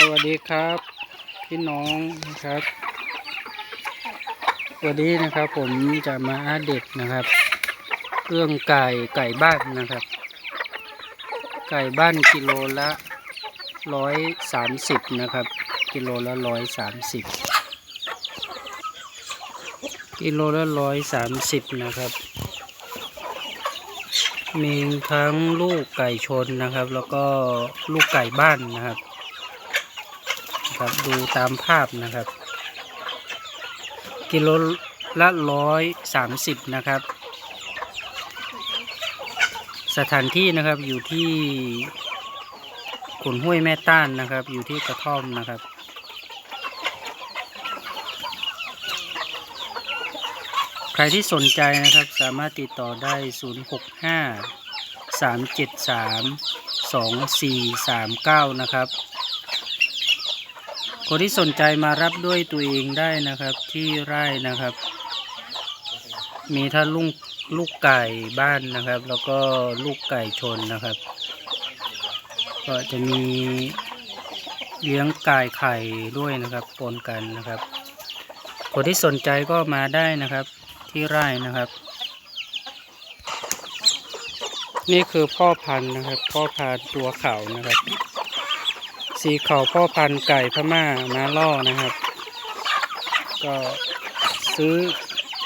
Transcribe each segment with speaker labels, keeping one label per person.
Speaker 1: สวัสดีครับ พี่น้องนะครับ วันนี้นะครับผมจะมาอัปเดตนะครับ เรื่องไก่ไก่บ้านนะครับ ไก่บ้านกิโลละร้อยสามสิบนะครับ กิโลละร้อยสามสิบกิโลละร้อยสามสิบนะครับ มีทั้งลูกไก่ชนนะครับ แล้วก็ลูกไก่บ้านนะครับ ครับ ดูตามภาพนะครับ กิโลละร้อยสามสิบนะครับ สถานที่นะครับอยู่ที่ขุนห้วยแม่ต้านนะครับ อยู่ที่กระท่อมนะครับใครที่สนใจนะครับสามารถติดต่อได้ 065 373 2439 นะครับ คนที่สนใจมารับด้วยตัวเองได้นะครับ ที่ไร่นะครับ มีทั้งลูกลูกไก่บ้านนะครับ แล้วก็ลูกไก่ชนนะครับ ก็จะมีเลี้ยงไก่ไข่ด้วยนะครับปนกันนะครับ คนที่สนใจก็มาได้นะครับ ที่ไร่นะครับ นี่คือพ่อพันธุ์นะครับ พ่อพันธุ์ตัวเขานะครับ สีเขาพ่อพันธุ์ไก่พม่ามาล่อนะครับ ก็ซื้อ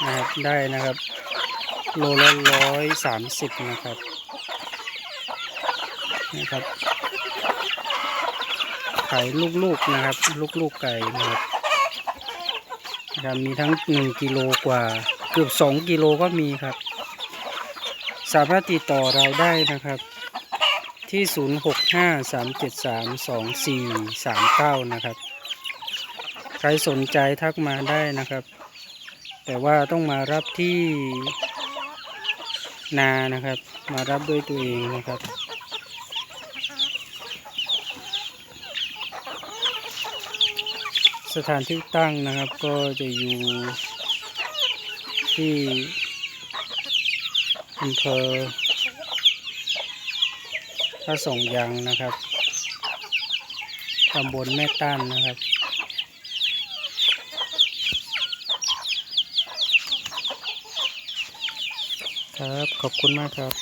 Speaker 1: นะครับได้นะครับ โลละร้อยสามสิบนะครับนะครับขายลูกๆนะครับ ลูกๆไก่นะครับนะครับมีทั้งหนึ่งกิโลกว่าเกือบสองกิโลก็มีครับ สามารถติดต่อเราได้นะครับ ที่ 0653732439 นะครับ ใครสนใจทักมาได้นะครับ แต่ว่าต้องมารับที่นานะครับ มารับด้วยตัวเองนะครับสถานที่ตั้งนะครับก็จะอยู่ที่อำเภอ พระสงฆ์ยังนะครับตำบลแม่ต้านนะครับ ครับขอบคุณมากครับ